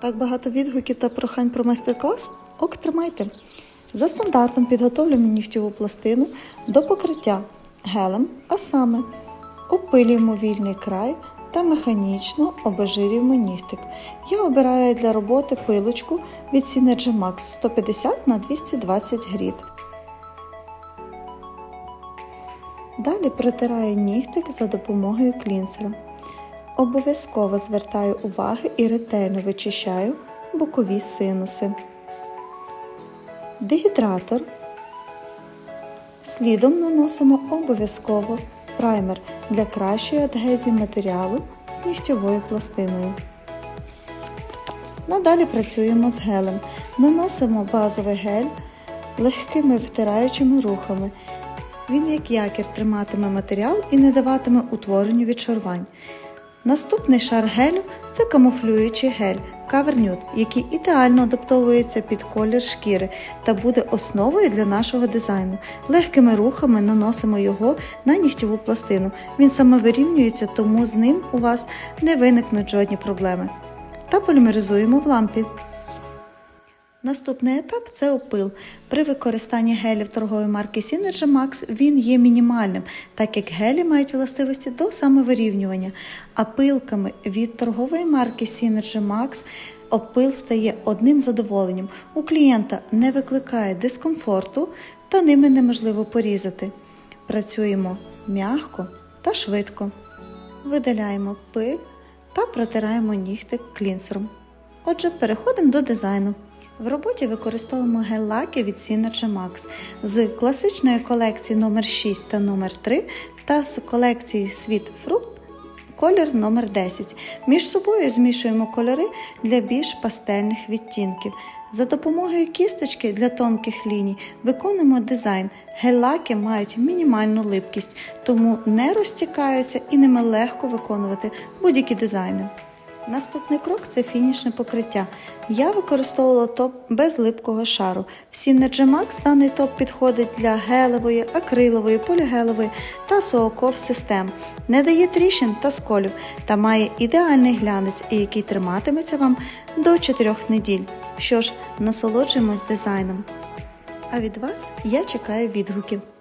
Так багато відгуків та прохань про майстер-клас? Ок, тримайте. За стандартом підготовлюємо нігтєву пластину до покриття гелем, а саме опилюємо вільний край та механічно обезжирюємо нігтик. Я обираю для роботи пилочку від Synergy Max 150 на 220 гріт. Далі протираю нігтик за допомогою клінсера. Обов'язково звертаю увагу і ретельно вичищаю бокові синуси. Дегідратор. Слідом наносимо обов'язково праймер для кращої адгезії матеріалу з нігтєвою пластиною. Надалі працюємо з гелем. Наносимо базовий гель легкими втираючими рухами. Він як якір триматиме матеріал і не даватиме утворенню відшарувань. Наступний шар гелю це камуфлюючий гель кавернют, який ідеально адаптовується під колір шкіри та буде основою для нашого дизайну. Легкими рухами наносимо його на нігтєву пластину. Він самовирівнюється, тому з ним у вас не виникнуть жодні проблеми. Та полімеризуємо в лампі. Наступний етап це опил. При використанні гелів торгової марки Synergy Max він є мінімальним, так як гелі мають властивості до самовирівнювання, а пилками від торгової марки Synergy Max опил стає одним задоволенням. У клієнта не викликає дискомфорту та ними неможливо порізати. Працюємо м'яко та швидко. Видаляємо пиль та протираємо нігтик клінсером. Отже, переходимо до дизайну. В роботі використовуємо гель-лаки від Synergy Max з класичної колекції номер 6 та номер 3 та з колекції Sweet Fruit колір номер 10 Між собою змішуємо кольори для більш пастельних відтінків. За допомогою кісточки для тонких ліній виконуємо дизайн. Гель-лаки мають мінімальну липкість, тому не розтікаються і ними легко виконувати будь-які дизайни. Наступний крок це фінішне покриття. Я використовувала топ без липкого шару. В Synergy Max даний топ підходить для гелевої, акрилової, полігелевої та сооков систем. Не дає тріщин та сколів та має ідеальний глянець, який триматиметься вам до 4 неділь. Що ж, насолоджуємось дизайном. А від вас я чекаю відгуків.